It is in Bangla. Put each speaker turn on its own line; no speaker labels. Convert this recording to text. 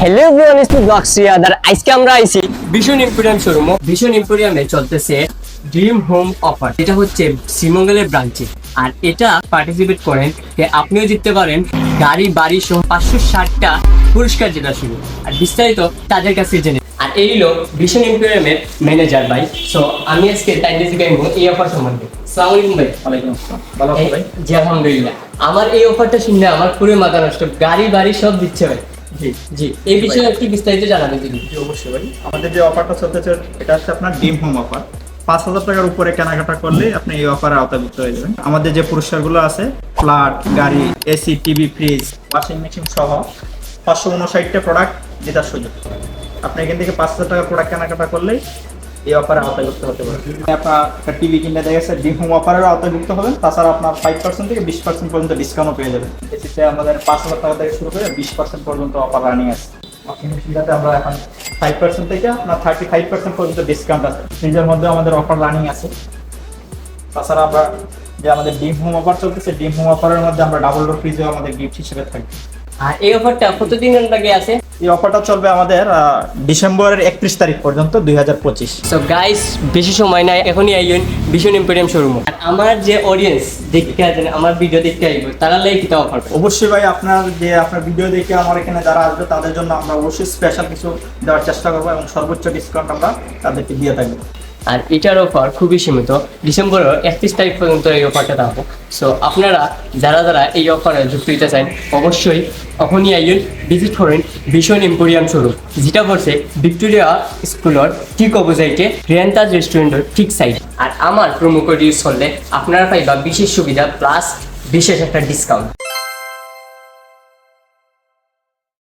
হ্যালো এভরিওয়ান মি ব্লকসিয়াদার আজকে আমরা আইছি ভীষণ ইম্পোরিয়াম শোরুম ভীষণ ইম্পোরিয়ামে চলতেছে ড্রিম হোম অফার এটা হচ্ছে শ্রীমঙ্গলের ব্রাঞ্চে আর এটা পার্টিসিপেট করেন যে আপনিও জিততে পারেন গাড়ি বাড়ি সহ পাঁচশো ষাটটা পুরস্কার জেতা শুরু আর বিস্তারিত তাদের কাছে জেনে। আর এই হলো ভীষণ ইম্পোরিয়ামের ম্যানেজার ভাই। সো আমি আজকে শিখাইবো এই অফার সম্বন্ধে। সালাম আলাইকুম ভাই।
ওয়ালাইকুম আসসালাম। ভালো ভাই?
জি আলহামদুলিল্লাহ। আমার এই অফারটা শুনে আমার পুরো মাথা নষ্ট। গাড়ি বাড়ি সব দিচ্ছে ভাই।
জি
জি। এই বিষয়ে একটু বিস্তারিত জানাবেন যদি
জি অবশ্যই ভাই। আমাদের যে অফারটা চলতেছে এটা হচ্ছে আপনার ডিম হোম অফার পাঁচ হাজার টাকার উপরে কেনাকাটা করলে আপনি এই অফারের আওতাভুক্ত হয়ে যাবেন। আমাদের যে পুরস্কারগুলো আছে ফ্ল্যাট গাড়ি AC TV fridge washing machine সহ পাঁচশো উনষাটটা প্রোডাক্ট জেতার সুযোগ। আপনি এখান থেকে পাঁচ হাজার টাকার প্রোডাক্ট কেনাকাটা করলেই এই অফারে আওতাভুক্ত হতে পারে। আপনার একটা টিভি কিনলে দেখা গেছে ডিম হোম অফারের আওতাভুক্ত হবেন তাছাড়া আপনার ফাইভ পার্সেন্ট থেকে বিশ পার্সেন্ট পর্যন্ত ডিসকাউন্ট পেয়ে যাবেন। এসিতে আমাদের পাঁচ হাজার টাকা থেকে শুরু করে বিশ পার্সেন্ট পর্যন্ত অফার রানিং আছে। মেশিনটাতে আমরা এখন ফাইভ পার্সেন্ট থেকে আপনার থার্টি ফাইভ পার্সেন্ট পর্যন্ত ডিসকাউন্ট আছে। ফ্রিজের মধ্যে আমাদের অফার রানিং আছে। তাছাড়া আমরা যে আমাদের ডিম হোম অফার চলতেছে ডিম হোম অফারের মধ্যে আমরা ডাবল ডোর ফ্রিজও আমাদের গিফট হিসেবে থাকবে
আর এই অফারটা কতদিন আগে আছে?
এই অফারটা চলবে আমাদের ডিসেম্বরের একত্রিশ তারিখ পর্যন্ত দুই হাজার পঁচিশ।
সো গাইস বেশি সময় নাই এখনই আইন ভীষণ ইম্পোরিয়াম শোরুম আর আমার যে অডিয়েন্স দেখতে আসেন আমার ভিডিও দেখতে আইব তারা লাই কিতা অফার
অবশ্যই ভাই আপনার যে আপনার ভিডিও দেখে আমার এখানে যারা আসবে তাদের জন্য আমরা অবশ্যই স্পেশাল কিছু দেওয়ার চেষ্টা করব এবং সর্বোচ্চ ডিসকাউন্ট আমরা তাদেরকে দিয়ে থাকব।
আর এটার অফার খুবই সীমিত। ডিসেম্বরের একত্রিশ তারিখ পর্যন্ত এই অফারটা থাকব সো আপনারা যারা যারা এই অফারে যুক্ত হতে চান, অবশ্যই এখনই আইন ভিজিট করেন ভীষণ এম্পোরিয়াম শোরুম যেটা পড়ছে ভিক্টোরিয়া স্কুলের ঠিক অপোজিটে রিয়ান্তাজ রেস্টুরেন্টের ঠিক সাইড আর আমার প্রোমো কোড ইউজ করলে আপনারা পাইবা বিশেষ সুবিধা প্লাস বিশেষ একটা ডিসকাউন্ট